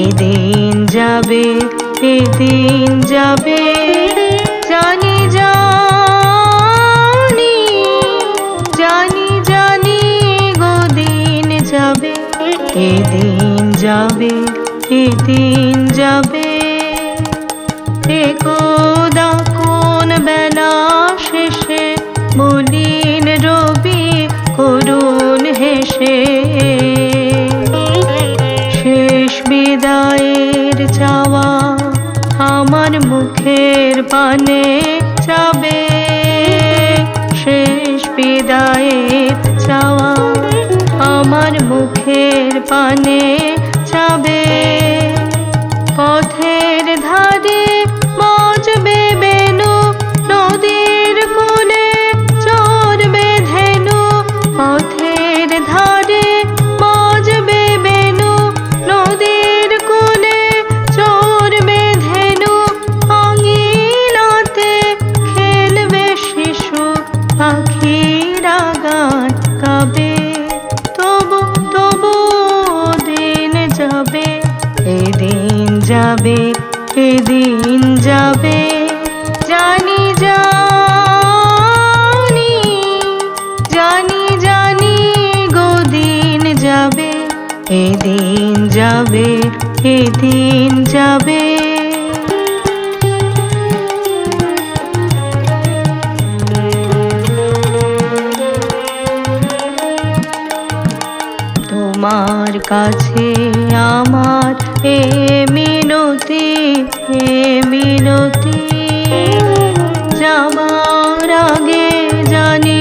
এদিন যাবে এদিন যাবে। জানি জানি জানি জানি গো দিন যাবে, এদিন যাবে এদিন যাবে। চাওয়া আমার মুখের পানে যাবে। শেষ বিদায়ের চাওয়া আমার মুখের পানে এদিন যাবে? তোমার কাছে আমার এ মিনতি এ মিনতি যাবার আগে জানি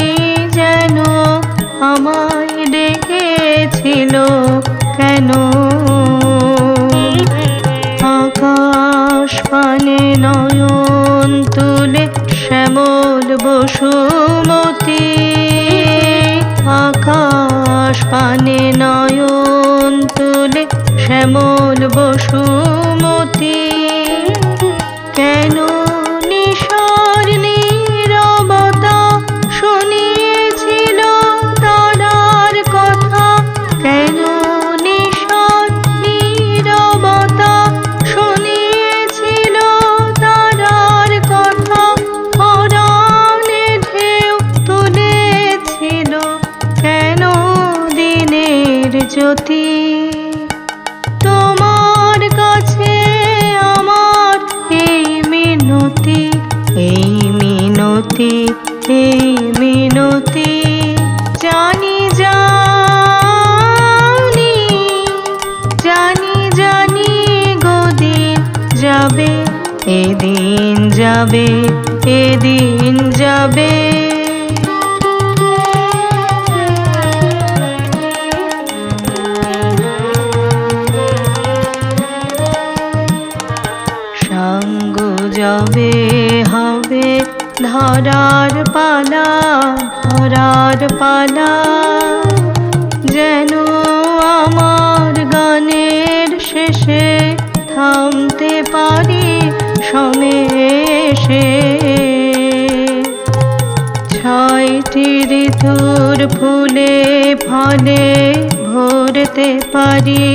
যেন আমায় ডেকেছিল। পানে নয়ন তুলে শ্যামল বসুমতী। জ্যোতি তোমার কাছে আমার এই মিনতি এই মিনতি এই মিনতি, জানি জানি জানি জানি গদিন যাবে, এদিন যাবে এদিন যাবে। ধরার পালা ধরার পালা, যেন আমার গানের শেষে থামতে পারি সমেশে ছয়টি ঋতুর ফুলে, ফলে ভরতে পারি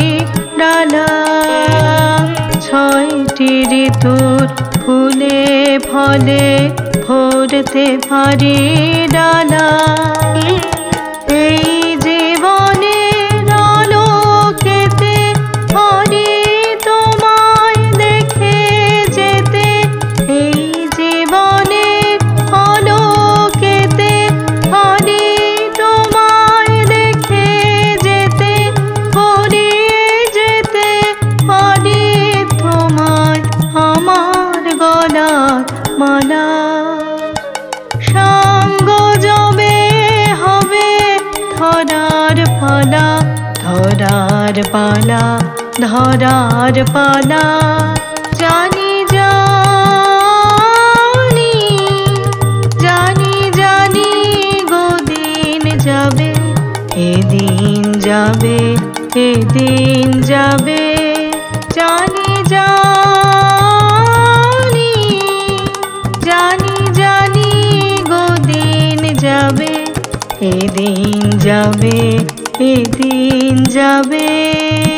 ডালা। ছয়টি ঋতুর ফুলে, ফলে ভরতে পারি ডালা। ধরার পালা ধরার পালা জানি জানি জানি জানি গোদিন যাবে এদিন যাবে এদিন যাবে জানি জানি জানি জানি গোদিন যাবে এদিন যাবে এদিন যাবে।